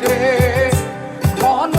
রে। ধন